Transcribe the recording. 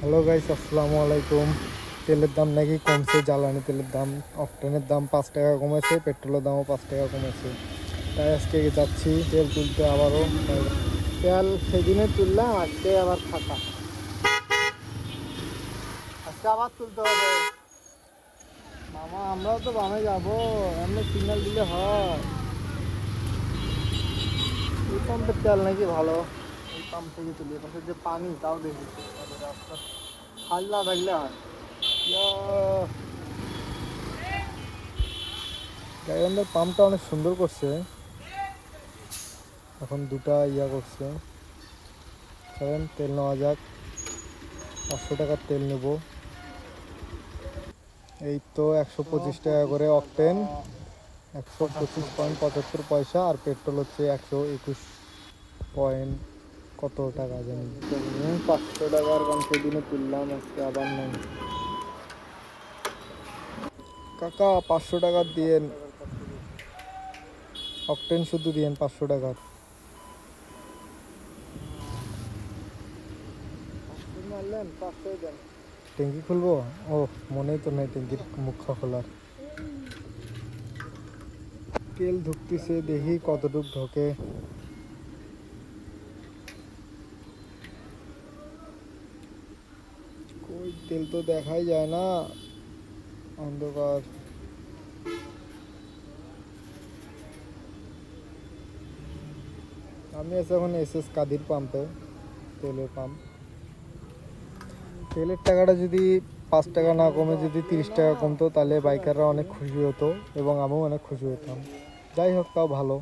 Hello guys আসসালামু আলাইকুম। তেলের দাম নাকি কমছে? জ্বালানি তেলের দাম, অকটেনের দাম পাঁচ টাকা কমেছে, পেট্রোলের দামও পাঁচ টাকা কমেছে। তাই আজকে যাচ্ছি, তেল তুলতে আবারও। তেল সেদিনে তুললাম, আজকে আবার ফাঁকা। আজকে আবার তুলতে হবে। মামা আমরাও তো বামে যাব, এমনি সিগন্যাল দিলে হয়। তেল নাকি ভালো? পাম্প থেকে তুলি পাশে যে পানি, তাও দেখি। হাল্লা গাইবান্ধার পাম্পটা অনেক সুন্দর করছে। এখন দুটা ইয়া করছে। চলেন, তেল নেওয়া যাক। পাঁচশো টাকার তেল নেব। এই তো একশো পঁচিশ টাকা করে অকটেন একশো পঁচিশ পয়েন্ট পঁচাত্তর পয়সা আর পেট্রোল হচ্ছে একশো একুশ পয়েন্ট কত টাকা জানি। পাঁচশো টাকার কারণ সেদিনে তুললাম আজকে আবার নেই। কাকা পাঁচশো টাকার দিয়েন। অকটেন শুধু দিয়েন পাঁচশো টাকার। ট্যাঙ্কি খুলবো? ও মনেই তো নেই ট্যাঙ্কির মুখ খোলার। তেল ঢুকতেছে দেখি কতটুক ঢোকে তেল তো দেখাই যায় না। অন্ধকার। আমি আছি এখন এস এস কাদির পাম্পে তেলের পাম্প তেলের টাকাটা যদি পাঁচ টাকা না কমে, যদি তিরিশ টাকা কমতো, তাহলে বাইকাররা অনেক খুশি হতো এবং আমিও অনেক খুশি হতাম। যাই হোক, তাও ভালো।